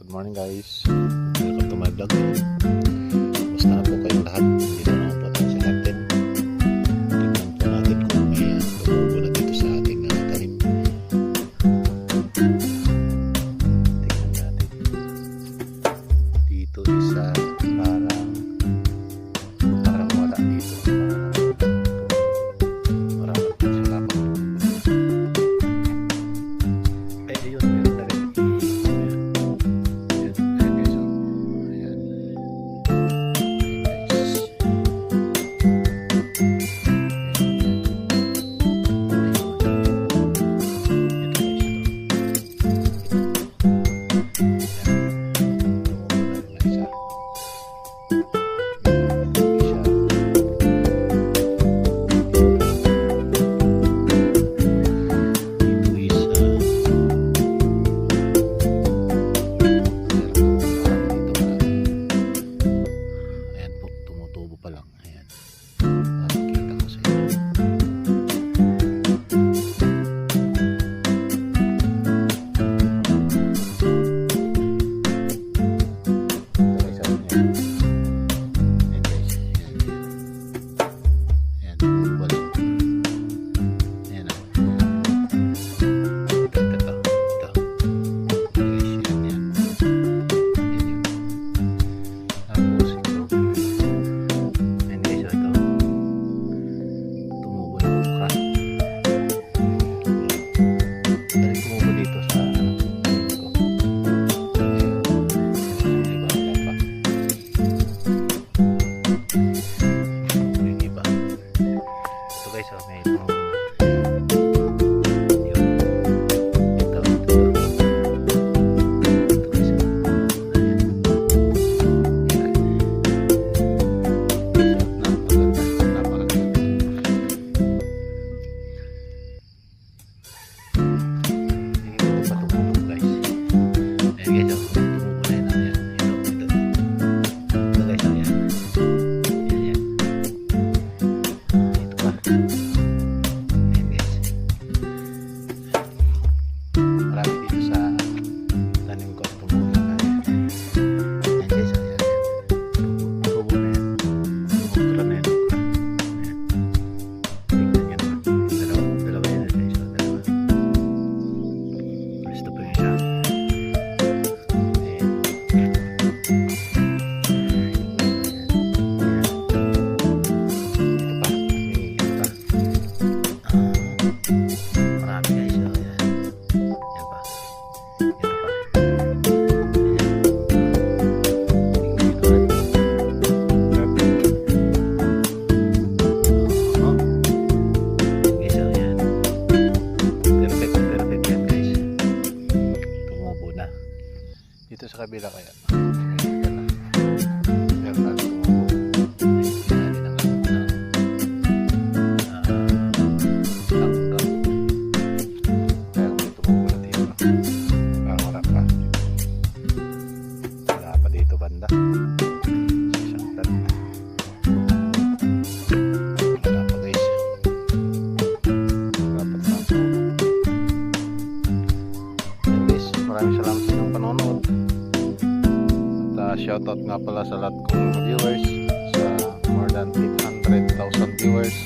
Good morning guys. Welcome to my vlog. Kumusta po kayong lahat? 为什没猫？dito sa kabila kaya. shoutout nga pala sa lahat kong viewers sa more than 800,000 viewers.